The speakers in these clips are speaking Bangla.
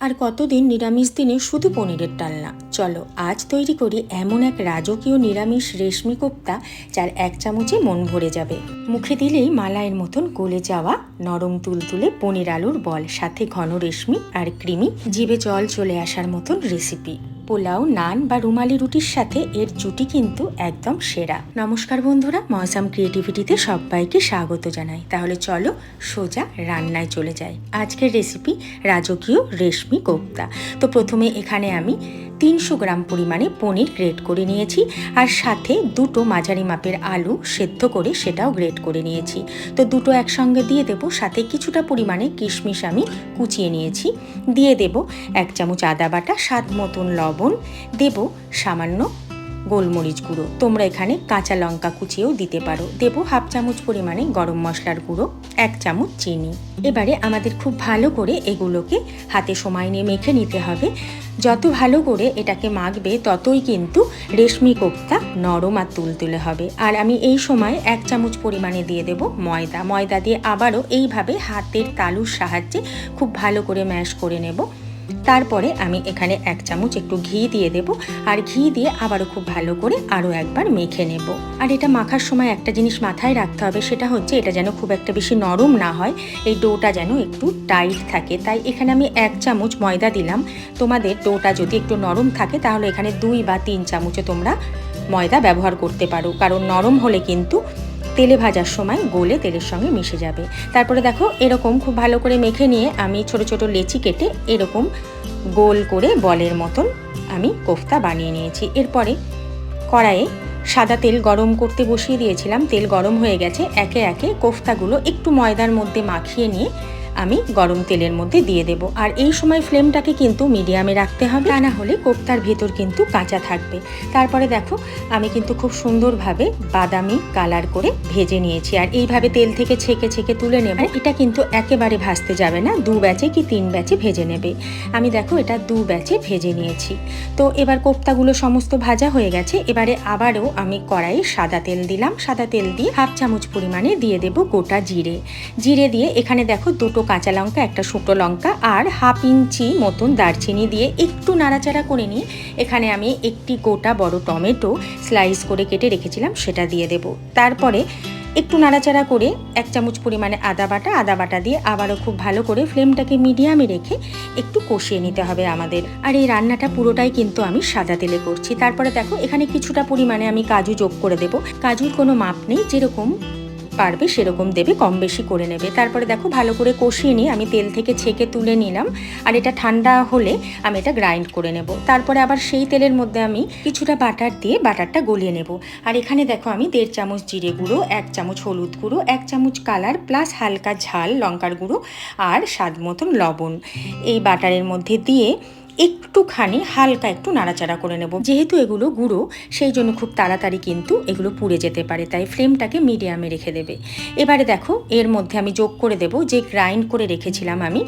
আর কতদিন নিরামিষ দিনে শুধু পনিরের টালনা চলো, আজ তৈরি করি এমন এক রাজকীয় নিরামিষ রেশমি কোপ্তা, যার এক চামচে মন ভরে যাবে। মুখে দিলেই মালায়ের মতন গলে যাওয়া নরম তুলতুলে পনির আলুর বল, সাথে ঘন রেশমি আর ক্রিমি, জিভে জল চলে আসার মতন রেসিপি পোলাও, নান বা রুমালি রুটির সাথে এর জুটি কিন্তু একদম সেরা। নমস্কার বন্ধুরা মৌসাম ক্রিয়েটিভিটিতে সবাইকে স্বাগত জানাই। তাহলে চলো সোজা রান্নায় চলে যাই। আজকের রেসিপি রাজকীয় রেশমি কোপ্তা। তো প্রথমে এখানে আমি তিনশো গ্রাম পরিমাণে পনির গ্রেট করে নিয়েছি আর সাথে দুটো মাঝারি মাপের আলু সেদ্ধ করে সেটাও গ্রেট করে নিয়েছি। তো দুটো একসঙ্গে দিয়ে দেব, সাথে কিছুটা পরিমাণে কিশমিশ আমি কুচিয়ে নিয়েছি। দিয়ে দেব এক চামচ আদা বাটা, স্বাদ মতন লবণ, দেব সামান্য গোলমরিচ গুঁড়ো। তোমরা এখানে কাঁচা লঙ্কা কুচিয়েও দিতে পারো। দেব হাফ চামচ পরিমাণে গরম মশলার গুঁড়ো, এক চামচ চিনি। এবারে আমাদের খুব ভালো করে এগুলোকে হাতে সময় নিয়ে মেখে নিতে হবে। যত ভালো করে এটাকে মাখবে, ততই কিন্তু রেশমি কোপ্তা নরম আর তুলতুলে হবে। আর আমি এই সময় এক চামচ পরিমাণে দিয়ে দেব ময়দা। ময়দা দিয়ে আবারও এইভাবে হাতের তালুর সাহায্যে খুব ভালো করে ম্যাশ করে নেব। তারপরে আমি এখানে এক চামচ একটু ঘি দিয়ে দেব, আর ঘি দিয়ে আবারও খুব ভালো করে আরও একবার মেখে নেব। আর এটা মাখার সময় একটা জিনিস মাথায় রাখতে হবে, সেটা হচ্ছে এটা যেন খুব একটা বেশি নরম না হয়, এই ডোটা যেন একটু টাইট থাকে। তাই এখানে আমি এক চামচ ময়দা দিলাম। তোমাদের ডোটা যদি একটু নরম থাকে, তাহলে এখানে দুই বা তিন চামচও তোমরা ময়দা ব্যবহার করতে পারো। কারণ নরম হলে কিন্তু তেলে ভাজার সময় গোলে তেলের সঙ্গে মিশে যাবে। তারপরে দেখো, এরকম খুব ভালো করে মেখে নিয়ে আমি ছোট ছোট লেচি কেটে এরকম গোল করে বলের মতন আমি কোফতা বানিয়ে নিয়েছি। এরপরে কড়াইয়ে সাদা তেল গরম করতে বসিয়ে দিয়েছিলাম। তেল গরম হয়ে গেছে, একে একে কোফতাগুলো একটু ময়দার মধ্যে মাখিয়ে নিয়ে আমি গরম তেলের মধ্যে দিয়ে দেব। আর এই সময় ফ্লেমটাকে কিন্তু মিডিয়ামে রাখতে হবে। তা না হলে কোপ্তার ভেতর কিন্তু কাঁচা থাকবে। তারপরে দেখো, আমি কিন্তু খুব সুন্দরভাবে বাদামি কালার করে ভেজে নিয়েছি। আর এইভাবে তেল থেকে ছেঁকে ছেঁকে তুলে নেব। এটা কিন্তু একেবারে ভাজতে যাবে না। দু ব্যাচে কি তিন ব্যাচে ভেজে নেবে। আমি দেখো, এটা দু ব্যাচে ভেজে নিয়েছি। তো এবার কোপ্তাগুলো সমস্ত ভাজা হয়ে গেছে। এবারে আবারও আমি কড়াইয়ে সাদা তেল দিলাম। সাদা তেল দিয়ে হাফ চামচ পরিমাণে দিয়ে দেব গোটা জিরে। জিরে দিয়ে এখানে দেখো দুটো কাঁচা লঙ্কা, একটা শুকনো লঙ্কা আর হাফ ইঞ্চি মতন দারচিনি দিয়ে একটু নাড়াচাড়া করে নিয়ে এখানে আমি একটি গোটা বড় টমেটো স্লাইস করে কেটে রেখেছিলাম, সেটা দিয়ে দেব। তারপরে একটু নাড়াচাড়া করে এক চামচ পরিমাণে আদা বাটা আদা বাটা দিয়ে আবারও খুব ভালো করে ফ্লেমটাকে মিডিয়ামে রেখে একটু কষিয়ে নিতে হবে আমাদের। আর এই রান্নাটা পুরোটাই কিন্তু আমি সাদা তেলে করছি। তারপরে দেখো, এখানে কিছুটা পরিমাণে আমি কাজু যোগ করে দেব। কাজুর কোনো মাপ নেই, যেরকম পারবে সেরকম দেবে, কম বেশি করে নেবে। তারপরে দেখো ভালো করে কষিয়ে নিয়ে আমি তেল থেকে ছেঁকে তুলে নিলাম। আর এটা ঠান্ডা হলে আমি এটা গ্রাইন্ড করে নেব। তারপরে আবার সেই তেলের মধ্যে আমি কিছুটা বাটার দিয়ে বাটারটা গলিয়ে নেব। আর এখানে দেখো আমি দেড় চামচ জিরে গুঁড়ো, এক চামচ হলুদ গুঁড়ো, এক চামচ কালার প্লাস হালকা ঝাল লঙ্কার গুঁড়ো আর স্বাদ মতন লবণ। এই বাটারের মধ্যে দিয়ে একটুখানি হালকা একটু নাড়াচাড়া করে নেব। যেহেতু এগুলো গুঁড়ো, সেই জন্য খুব তাড়াতাড়ি কিন্তু এগুলো পুড়ে যেতে পারে, তাই ফ্লেমটাকে মিডিয়ামে রেখে দেবে। এবারে দেখো, এর মধ্যে আমি যোগ করে দেব যে গ্রাইন্ড করে রেখেছিলাম আমি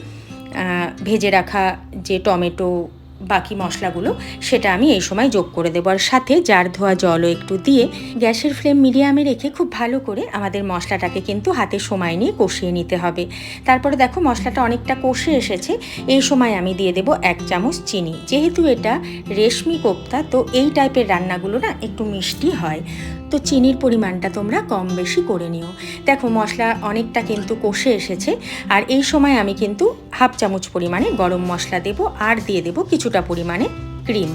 ভেজে রাখা যে টমেটো বাকি মশলাগুলো সেটা আমি এই সময় যোগ করে দেবো। আর সাথে জার ধোয়া জলও একটু দিয়ে গ্যাসের ফ্লেম মিডিয়ামে রেখে খুব ভালো করে আমাদের মশলাটাকে কিন্তু হাতে সময় নিয়ে কষিয়ে নিতে হবে। তারপরে দেখো মশলাটা অনেকটা কষে এসেছে। এই সময় আমি দিয়ে দেবো এক চামচ চিনি। যেহেতু এটা রেশমি কোপ্তা, তো এই টাইপের রান্নাগুলো না একটু মিষ্টি হয়। তো চিনির পরিমাণটা তোমরা কম বেশি করে নিও। দেখো, মশলা অনেকটা কিন্তু কষে এসেছে। আর এই সময় আমি কিন্তু হাফ চামচ পরিমাণে গরম মশলা দেব আর দিয়ে দেব কিছুটা পরিমাণে ক্রিম।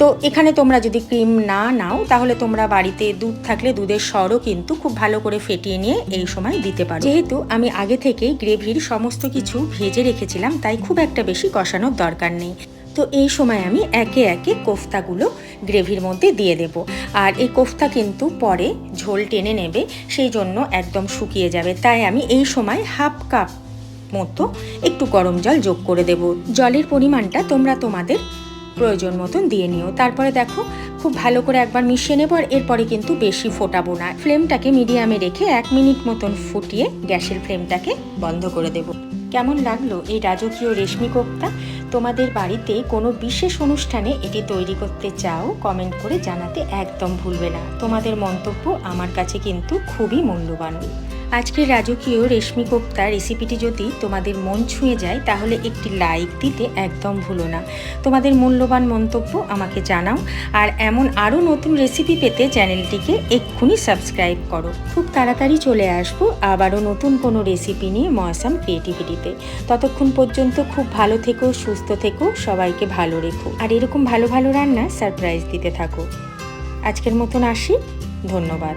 তো এখানে তোমরা যদি ক্রিম না নাও, তাহলে তোমরা বাড়িতে দুধ থাকলে দুধের সরও কিন্তু খুব ভালো করে ফেটিয়ে নিয়ে এই সময় দিতে পারো। যেহেতু আমি আগে থেকেই গ্রেভির সমস্ত কিছু ভেজে রেখেছিলাম, তাই খুব একটা বেশি কষানোর দরকার নেই। তো এই সময় আমি একে একে কোফতাগুলো গ্রেভির মধ্যে দিয়ে দেব। আর এই কোফতা কিন্তু পরে ঝোল টেনে নেবে, সেই জন্য একদম শুকিয়ে যাবে। তাই আমি এই সময় হাফ কাপ মতো একটু গরম জল যোগ করে দেব। জলের পরিমাণটা তোমরা তোমাদের প্রয়োজন মতন দিয়ে নিও। তারপরে দেখো, খুব ভালো করে একবার মিশিয়ে নেব আর এরপরে কিন্তু বেশি ফোটাবো না। ফ্লেমটাকে মিডিয়ামে রেখে এক মিনিট মতন ফুটিয়ে গ্যাসের ফ্লেমটাকে বন্ধ করে দেব। কেমন লাগল এই রাজকীয় রেশমি কোপ্তা তোমাদের বাড়িতে কোনো বিশেষ অনুষ্ঠানে এটি তৈরি করতে চাও কমেন্ট করে জানাতে একদম ভুলবে না। তোমাদের মন্তব্য আমার কাছে কিন্তু খুবই মূল্যবান। আজকের রাজকীয় রেশমি কোপ্তা রেসিপিটি যদি তোমাদের মন ছুঁয়ে যায়, তাহলে একটি লাইক দিতে একদম ভুলো না। তোমাদের মূল্যবান মন্তব্য আমাকে জানাও, আর এমন আরও নতুন রেসিপি পেতে চ্যানেলটিকে এক্ষুনি সাবস্ক্রাইব করো। খুব তাড়াতাড়ি চলে আসব আবারও নতুন কোনো রেসিপি নিয়ে ময়াসাম ক্রিয়েটিভিটিতে ততক্ষণ পর্যন্ত খুব ভালো থেকো, সুস্থ থেকো, সবাইকে ভালো রেখো। আর এরকম ভালো ভালো রান্না সারপ্রাইজ দিতে থাকো। আজকের মতন আসি, ধন্যবাদ।